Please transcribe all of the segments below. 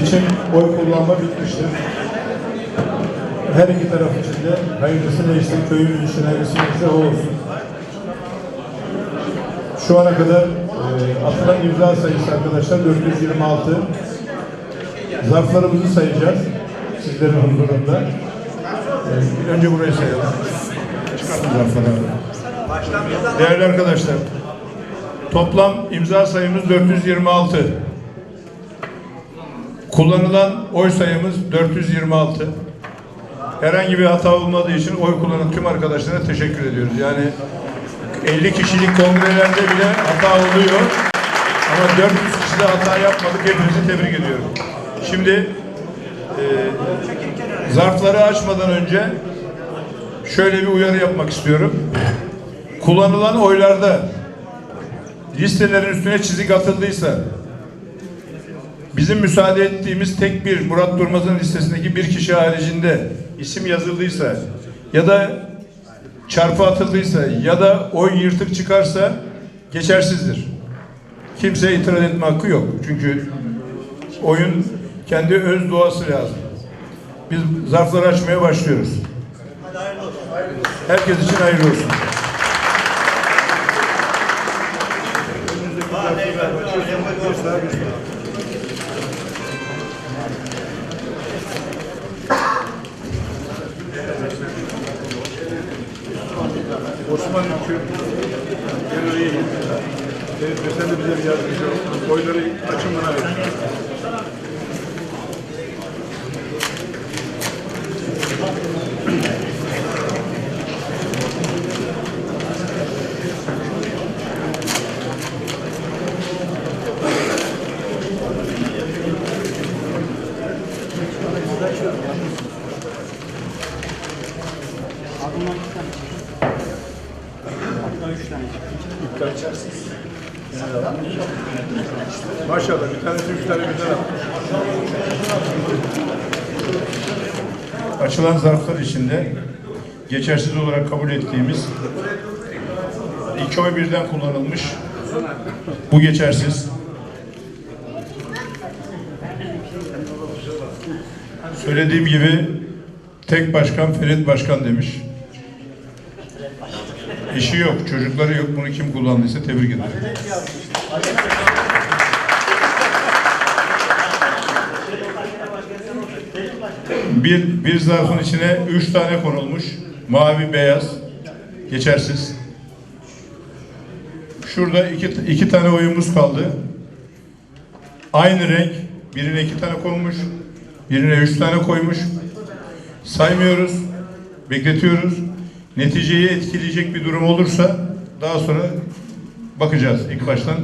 Seçim oy kullanma bitmiştir. Her iki taraf için de hayırlısı neyse köyümüz için hayırlısı neyse o olsun. Şu ana kadar e, atılan imza sayısı arkadaşlar 426. Zarflarımızı sayacağız sizlerin huzurunda. E, önce burayı sayalım. Çıkartın zarfları. Değerli arkadaşlar, toplam imza sayımız 426. Kullanılan oy sayımız 426. Herhangi bir hata olmadığı için oy kullanan tüm arkadaşlara teşekkür ediyoruz. Yani 50 kişilik kongrelerde bile hata oluyor. Ama 400 kişide hata yapmadık. Hepinizi tebrik ediyorum. Şimdi e, zarfları açmadan önce şöyle bir uyarı yapmak istiyorum. Kullanılan oylarda listelerin üstüne çizik atıldıysa bizim müsaade ettiğimiz tek bir Murat Durmaz'ın listesindeki bir kişi haricinde isim yazıldıysa ya da çarpı atıldıysa ya da oy yırtık çıkarsa geçersizdir. Kimseye itiraz etme hakkı yok. Çünkü oyun kendi öz doğası lazım. Biz zarfları açmaya başlıyoruz. Herkes için hayırlı olsun. Osman Ülkü, git. Senin sen de bize bir yardımcı ol. Oyları açın bana ver. Maşallah bir tanesi üç tane birden atmış. Açılan zarflar içinde geçersiz olarak kabul ettiğimiz iki oy birden kullanılmış. Bu geçersiz. Söylediğim gibi tek başkan Ferit Başkan demiş. Eşi yok, çocukları yok. Bunu kim kullandıysa tebrik ederim. Bir, bir zarfın içine üç tane konulmuş. Mavi, beyaz. Geçersiz. Şurada iki, iki tane oyumuz kaldı. Aynı renk. Birine iki tane konmuş. Birine üç tane koymuş. Saymıyoruz. Bekletiyoruz. Neticeyi etkileyecek bir durum olursa daha sonra bakacağız ilk baştan.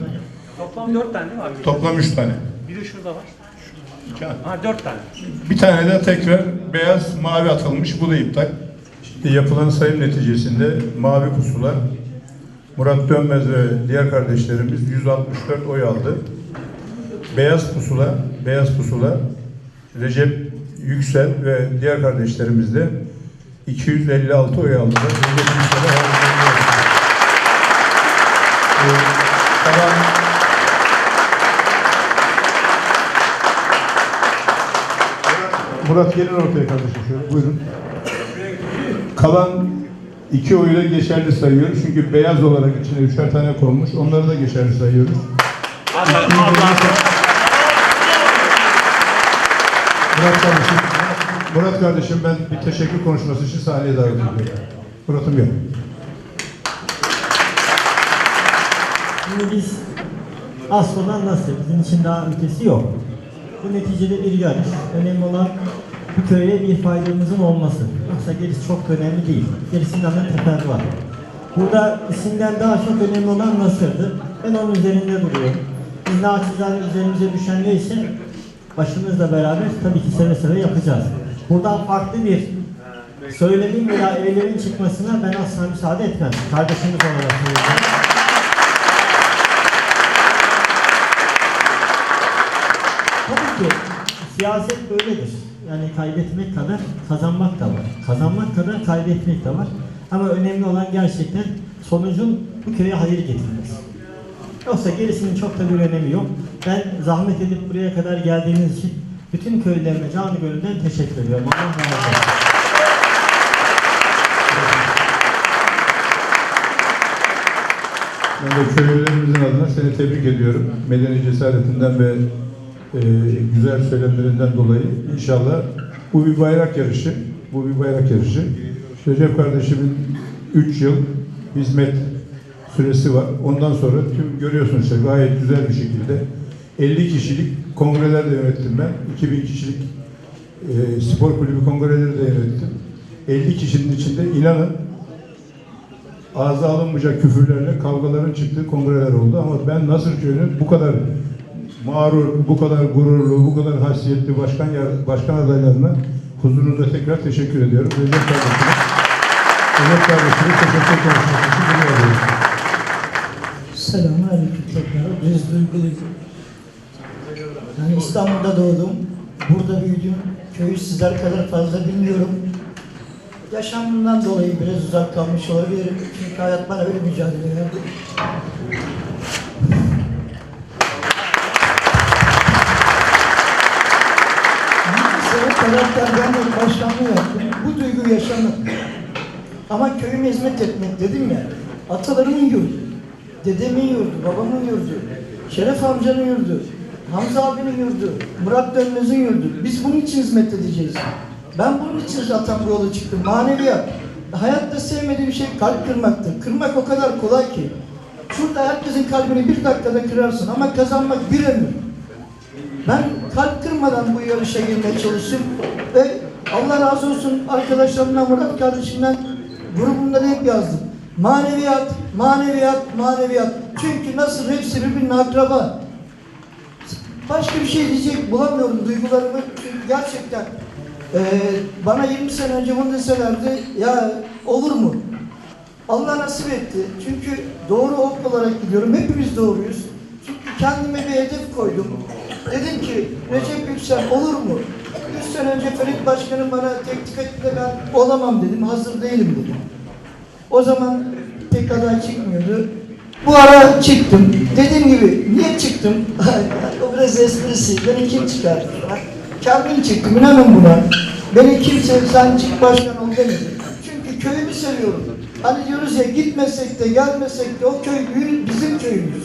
Toplam 4 tane değil mi abi? Toplam üç tane. Bir de şurada var. İki- Ha 4 tane. Bir tane de tekrar beyaz mavi atılmış. Bu da iptal. İşte yapılan sayım neticesinde mavi pusula Murat Dönmez ve diğer kardeşlerimiz 164 oy aldı. Beyaz pusula, beyaz pusula Recep Yüksel ve diğer kardeşlerimiz de 256 oy aldılar. Ee, kalan Murat gelin ortaya kardeşim şöyle buyurun. Kalan iki oyu da geçerli sayıyoruz. Çünkü beyaz olarak içine üçer tane konmuş. Onları da geçerli sayıyoruz. Murat kardeşim, Murat kardeşim ben bir teşekkür konuşması için sahneye davet ediyorum. Murat'ım gel. Şimdi biz asıl olan nasıl? Bizim için daha ötesi yok. Bu neticede bir yarış. Önemli olan bu köye bir faydamızın olması. Yoksa gerisi çok önemli değil. Gerisinin hemen teperde var. Burada isimden daha çok önemli olan nasıldı? Ben onun üzerinde duruyorum. Biz naçizane üzerimize düşen neyse başımızla beraber tabii ki seve seve yapacağız. Buradan farklı bir söylemin veya eylemin çıkmasına ben asla müsaade etmem. Kardeşimiz olarak söylüyorum. Tabii ki siyaset böyledir. Yani kaybetmek kadar kazanmak da var. Kazanmak kadar kaybetmek de var. Ama önemli olan gerçekten sonucun bu köye hayır getirmesi. Yoksa gerisinin çok da bir önemi yok. Ben zahmet edip buraya kadar geldiğiniz için Bütün köylerime canı gönülden teşekkür ediyorum. Allah razı olsun. Ben de köylülerimizin adına seni tebrik ediyorum. Medeni cesaretinden ve e, güzel söylemlerinden dolayı inşallah bu bir bayrak yarışı. Bu bir bayrak yarışı. Recep kardeşimin 3 yıl hizmet süresi var. Ondan sonra tüm görüyorsunuz işte gayet güzel bir şekilde 50 kişilik kongreler de yönettim ben. 2000 kişilik e, spor kulübü kongreleri de yönettim. 50 kişinin içinde inanın ağza alınmayacak küfürlerle kavgaların çıktığı kongreler oldu ama ben Nasır Köyü'nün bu kadar mağrur, bu kadar gururlu, bu kadar hasiyetli başkan yar- başkan adaylarına huzurunuzda tekrar teşekkür ediyorum. Recep kardeşime, Recep kardeşime teşekkür konuşması için bunu alıyorum. Selamünaleyküm tekrar. Biz duyguluyuz. Yani İstanbul'da doğdum. Burada büyüdüm. Köyü sizler kadar fazla bilmiyorum. Yaşamımdan dolayı biraz uzak kalmış olabilirim. Çünkü hayat bana öyle mücadele verdi. Karakterden başkanlığı yaptım. Bu duygu yaşamak. Ama köyüme hizmet etmek dedim ya. Atalarımın yurdu. Dedemin yurdu, babamın yurdu. Şeref amcanın yurdu. Hamza abinin yurdu. Murat Dönmez'in yurdu. Biz bunun için hizmet edeceğiz. Ben bunun için zaten bu yola çıktım. Maneviyat. Hayatta sevmediğim şey kalp kırmaktır. Kırmak o kadar kolay ki. Şurada herkesin kalbini bir dakikada kırarsın ama kazanmak bir ömür. Ben kalp kırmadan bu yarışa girmeye çalıştım ve Allah razı olsun arkadaşlarımdan Murat kardeşimden grubumda da hep yazdım. Maneviyat, maneviyat, maneviyat. Çünkü nasıl hepsi birbirine akraba. Başka bir şey diyecek bulamıyorum duygularımı. Gerçekten eee, bana 20 sene önce bunu deselerdi ya olur mu? Allah nasip etti. Çünkü doğru ok olarak gidiyorum. Hepimiz doğruyuz. Çünkü kendime bir hedef koydum. Dedim ki Recep Yüksel olur mu? 100 sene önce Ferit Başkanım bana teklif etti de ben olamam dedim. Hazır değilim dedim. O zaman pek aday çıkmıyordu. Bu ara çıktım. Dediğim gibi niye çıktım? o biraz esprisi. Beni kim çıkardı? Kendim çıktım. İnanın buna. Beni kimse sen çık başkan ol demedi. Çünkü köyümü seviyorum. Hani diyoruz ya gitmesek de gelmesek de o köy bizim köyümüz.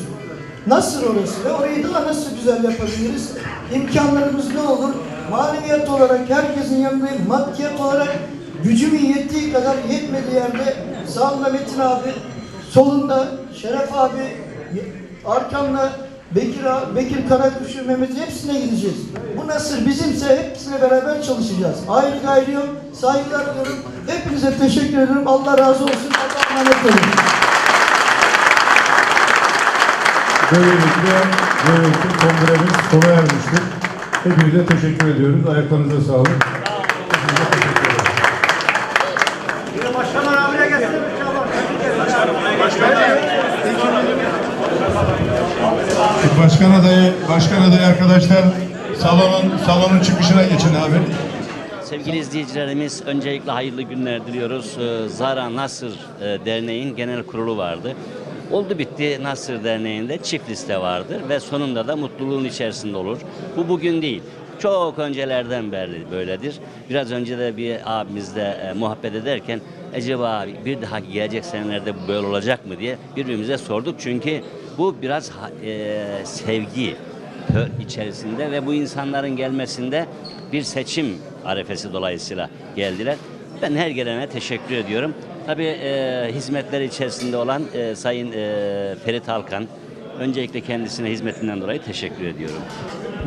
Nasıl orası ve orayı daha nasıl güzel yapabiliriz? İmkanlarımız ne olur? Maneviyat olarak herkesin yanındayım. Maddiyat olarak gücümün yettiği kadar yetmediği yerde sağında Metin abi, solunda Şeref abi, arkamda Bekir, Bekir Karakuşu, Mehmet hepsine gideceğiz. Bu nasıl bizimse hepsine beraber çalışacağız. Ayrı gayrı yok. Saygılar diyorum. Hepinize teşekkür ederim. Allah razı olsun. Allah'a emanet olun. Böylelikle, böylelikle kongremiz sona ermiştir. Hepinize teşekkür ediyoruz. Ayaklarınıza sağlık. Hepinize teşekkür ederim. Başkan adayı, başkan adayı arkadaşlar salonun salonun çıkışına geçin abi. Sevgili izleyicilerimiz öncelikle hayırlı günler diliyoruz. Ee, Zara Nasır e, Derneği'nin genel kurulu vardı. Oldu bitti Nasır Derneği'nde çift liste vardır ve sonunda da mutluluğun içerisinde olur. Bu bugün değil. Çok öncelerden beri böyledir. Biraz önce de bir abimizle e, muhabbet ederken acaba bir daha gelecek senelerde böyle olacak mı diye birbirimize sorduk. Çünkü bu biraz e, sevgi, içerisinde ve bu insanların gelmesinde bir seçim arefesi dolayısıyla geldiler. Ben her gelene teşekkür ediyorum. Tabii e, hizmetler içerisinde olan e, Sayın e, Ferit Halkan, öncelikle kendisine hizmetinden dolayı teşekkür ediyorum.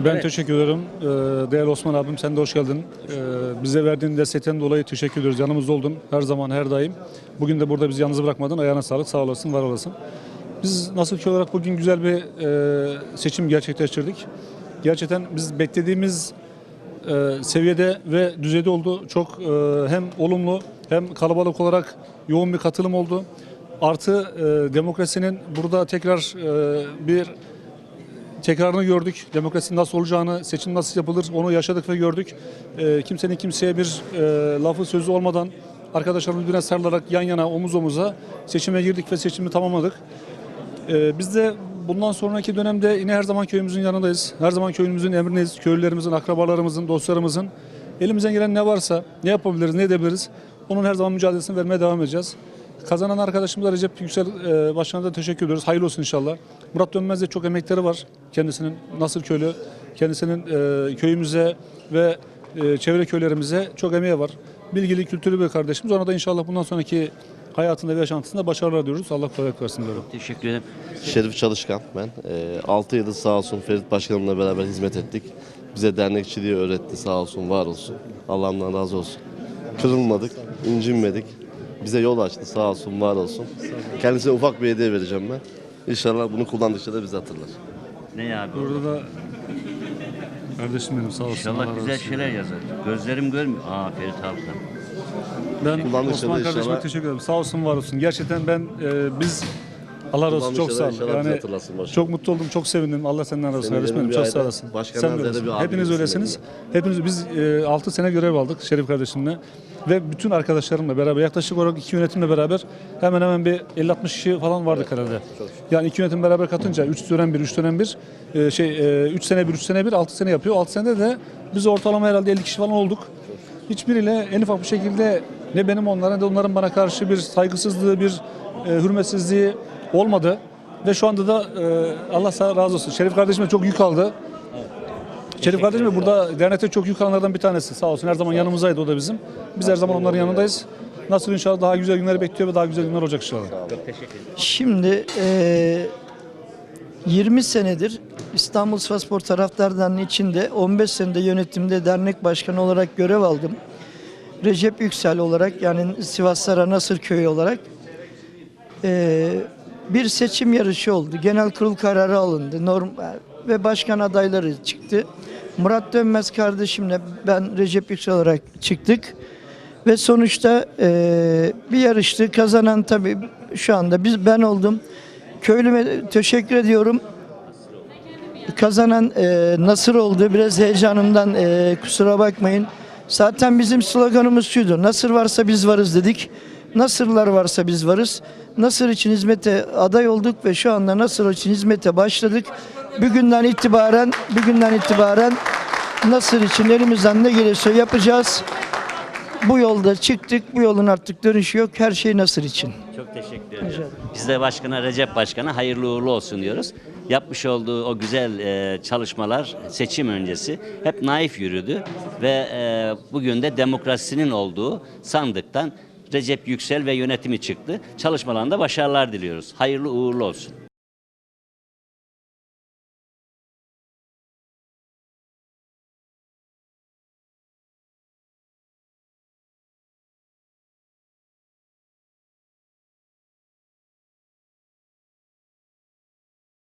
Ben teşekkür ederim. Ee, Değerli Osman abim sen de hoş geldin. Ee, Bize verdiğin destekten dolayı teşekkür ediyoruz. Yanımızda oldun her zaman her daim. Bugün de burada bizi yalnız bırakmadın. Ayağına sağlık. Sağ olasın, var olasın. Biz nasıl ki olarak bugün güzel bir e, seçim gerçekleştirdik. Gerçekten biz beklediğimiz e, seviyede ve düzeyde oldu. Çok e, hem olumlu hem kalabalık olarak yoğun bir katılım oldu. Artı e, demokrasinin burada tekrar e, bir tekrarını gördük. Demokrasinin nasıl olacağını, seçim nasıl yapılır onu yaşadık ve gördük. Ee, kimsenin kimseye bir e, lafı sözü olmadan arkadaşlarımız birbirine sarılarak yan yana omuz omuza seçime girdik ve seçimi tamamladık. Ee, biz de bundan sonraki dönemde yine her zaman köyümüzün yanındayız. Her zaman köyümüzün emrindeyiz. Köylülerimizin, akrabalarımızın, dostlarımızın elimizden gelen ne varsa, ne yapabiliriz, ne edebiliriz onun her zaman mücadelesini vermeye devam edeceğiz. Kazanan arkadaşımıza Recep Yüksel e, Başkan'a da teşekkür ediyoruz. Hayırlı olsun inşallah. Murat Dönmez'de çok emekleri var. Kendisinin Nasır Köylü, kendisinin e, köyümüze ve e, çevre köylerimize çok emeği var. Bilgili, kültürlü bir kardeşimiz. Ona da inşallah bundan sonraki hayatında ve yaşantısında başarılar diyoruz. Allah kolaylık versin diyorum. Teşekkür ederim. Şerif Çalışkan ben. 6 yıl sağ olsun Ferit Başkanımla beraber hizmet ettik. Bize dernekçiliği öğretti sağ olsun, var olsun. Allah'ımdan razı olsun. Kırılmadık, incinmedik. Bize yol açtı sağ olsun, var olsun. Kendisine ufak bir hediye vereceğim ben. İnşallah bunu kullandıkça da bizi hatırlar. Ne abi? Burada da kardeşim benim sağ olsun. Allah İnşallah razı güzel olsun. şeyler yazar. Gözlerim görmüyor. Aa Ferit Alkan. Ben Kullandıkça Osman da kardeşime inşallah- teşekkür ederim. Sağ olsun var olsun. Gerçekten ben e, biz Allah razı olsun çok Kullandıkça sağ da ol. inşallah bizi Yani hatırlasın başkanım. çok mutlu oldum, çok sevindim. Allah senden razı olsun. Senin Kardeşim benim çok aile, sağ olasın. başkandan Sen de bir abi Hepiniz öylesiniz. Hepiniz biz e, 6 sene görev aldık Şerif kardeşimle ve bütün arkadaşlarımla beraber yaklaşık olarak iki yönetimle beraber hemen hemen bir 50-60 kişi falan vardık herhalde. Yani iki yönetim beraber katınca 3 dönem bir, 3 dönem bir e, şey 3 sene bir, 3 sene bir, 6 sene yapıyor. 6 senede de biz ortalama herhalde 50 kişi falan olduk. Hiçbiriyle en ufak bir şekilde ne benim onlara ne de onların bana karşı bir saygısızlığı, bir e, hürmetsizliği olmadı. Ve şu anda da e, Allah razı olsun. Şerif kardeşime çok yük aldı. Şerif kardeşim de burada dernekte çok yük alanlardan bir tanesi. Sağ olsun her zaman yanımızdaydı o da bizim. Biz her zaman onların yanındayız. Nasıl inşallah daha güzel günleri bekliyor ve daha güzel günler olacak inşallah. Şimdi eee 20 senedir İstanbul Sivasspor Taraftar Derneği içinde 15 senede yönetimde dernek başkanı olarak görev aldım. Recep Yüksel olarak yani Sivaslara Nasır Köyü olarak eee, bir seçim yarışı oldu. Genel kurul kararı alındı. Normal ve başkan adayları çıktı. Murat Dönmez kardeşimle ben Recep Yüksel olarak çıktık. Ve sonuçta eee, bir yarıştı. Kazanan tabii şu anda biz ben oldum. Köylüme teşekkür ediyorum. Kazanan eee, Nasır oldu. Biraz heyecanımdan eee, kusura bakmayın. Zaten bizim sloganımız şuydu. Nasır varsa biz varız dedik. Nasırlar varsa biz varız. Nasır için hizmete aday olduk ve şu anda Nasır için hizmete başladık. Bugünden itibaren bugünden itibaren Nasır için elimizden ne gelirse yapacağız. Bu yolda çıktık. Bu yolun artık dönüşü yok. Her şey Nasır için. Çok teşekkür ederim. Biz de başkana Recep Başkan'a hayırlı uğurlu olsun diyoruz. Yapmış olduğu o güzel e, çalışmalar seçim öncesi hep naif yürüdü ve e, bugün de demokrasinin olduğu sandıktan Recep Yüksel ve yönetimi çıktı. Çalışmalarında başarılar diliyoruz. Hayırlı uğurlu olsun.